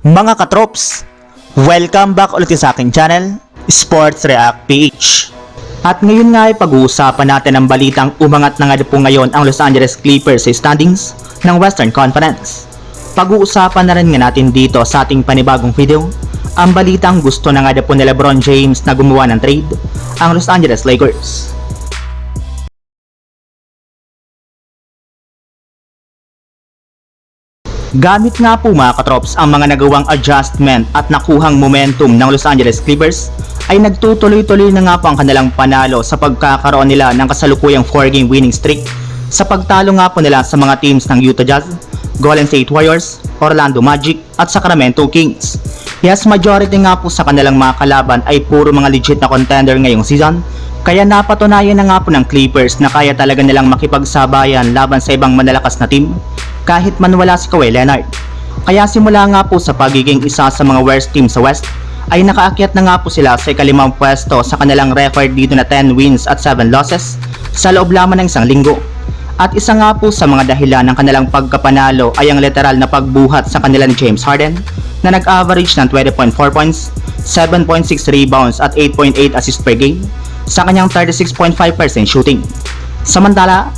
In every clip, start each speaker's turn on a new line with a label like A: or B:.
A: Mga katrops, welcome back ulit sa aking channel, Sports React PH. At ngayon nga ay pag-uusapan natin ang balitang umangat na nga po ngayon ang Los Angeles Clippers sa standings ng Western Conference. Pag-uusapan na rin nga natin dito sa ating panibagong video, ang balitang gusto na nga po ni Lebron James na gumawa ng trade, ang Los Angeles Lakers. Gamit nga po mga katrops ang mga nagawang adjustment at nakuhang momentum ng Los Angeles Clippers ay nagtutuloy-tuloy na nga po ang kanilang panalo sa pagkakaroon nila ng kasalukuyang 4-game winning streak. Sa pagtalo nga po nila sa mga teams ng Utah Jazz, Golden State Warriors, Orlando Magic at Sacramento Kings. Yes, majority nga po sa kanilang mga kalaban ay puro mga legit na contender ngayong season. Kaya napatunayan na nga po ng Clippers na kaya talaga nilang makipagsabayan laban sa ibang manalakas na team kahit man wala si Kawhi Leonard. Kaya simula nga po sa pagiging isa sa mga worst team sa West, ay nakaakyat na nga po sila sa ikalimang pwesto sa kanilang record dito na 10 wins at 7 losses sa loob lamang ng isang linggo. At isa nga po sa mga dahilan ng kanilang pagkapanalo ay ang literal na pagbuhat sa kanila ni James Harden na nag-average ng 20.4 points, 7.6 rebounds at 8.8 assists per game sa kanyang 36.5% shooting. Samantala,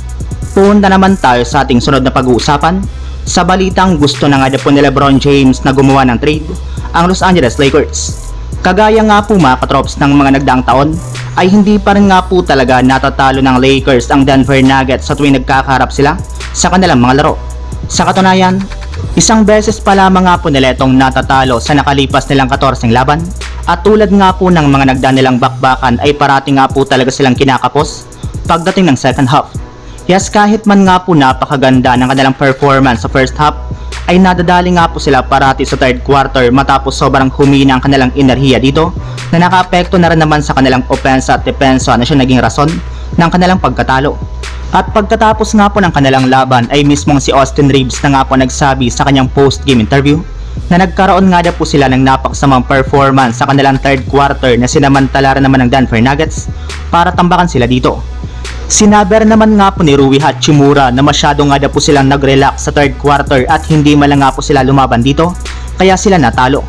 A: punta naman tayo sa ating sunod na pag-uusapan sa balitang gusto na nga po ni Lebron James na gumawa ng trade ang Los Angeles Lakers. Kagaya nga po mga katrops ng mga nagdaang taon ay hindi pa rin nga po talaga natatalo ng Lakers ang Denver Nuggets sa tuwing nagkakaharap sila sa kanilang mga laro. Sa katunayan, isang beses pa lamang nga po nila itong natatalo sa nakalipas nilang 14 laban at tulad nga po ng mga nagdaan nilang bakbakan ay parati nga po talaga silang kinakapos pagdating ng second half. Yes, kahit man nga po napakaganda ng kanilang performance sa first half, ay nadadali nga po sila parati sa third quarter matapos sobrang humina ang kanilang enerhiya dito na nakaapekto na rin naman sa kanilang opensa at depensa na siya naging rason ng kanilang pagkatalo. At pagkatapos nga po ng kanilang laban ay mismong si Austin Reeves na nga po nagsabi sa kanyang post-game interview na nagkaroon nga daw po sila ng napaksamang performance sa kanilang third quarter na sinamantala rin naman ng Denver Nuggets para tambakan sila dito. Sinabi rin naman nga po ni Rui Hachimura na masyado nga daw po silang nag-relax sa third quarter at hindi man lang nga po sila lumaban dito, kaya sila natalo.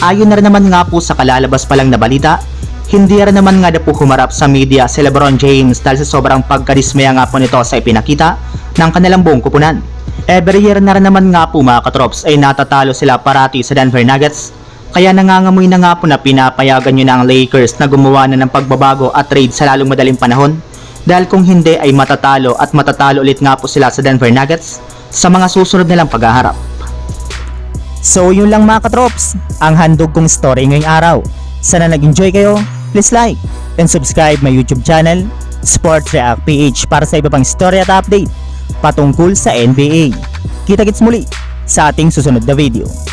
A: Ayon na rin naman nga po sa kalalabas pa lang na balita, hindi rin naman nga daw po humarap sa media si Lebron James dahil sa sobrang pagkarismaya nga po nito sa ipinakita ng kanilang buong kupunan. Every year na rin naman nga po mga katrops ay natatalo sila parati sa Denver Nuggets kaya nangangamoy na nga po na pinapayagan nyo na ang Lakers na gumawa na ng pagbabago at trade sa lalong madaling panahon dahil kung hindi ay matatalo at matatalo ulit nga po sila sa Denver Nuggets sa mga susunod nilang paghaharap. So yun lang mga katrops, ang handog kong story ngayong araw. Sana nag-enjoy kayo, please like and subscribe my YouTube channel, Sports React PH para sa iba pang story at update patungkol sa NBA. Kita-kits muli sa ating susunod na video.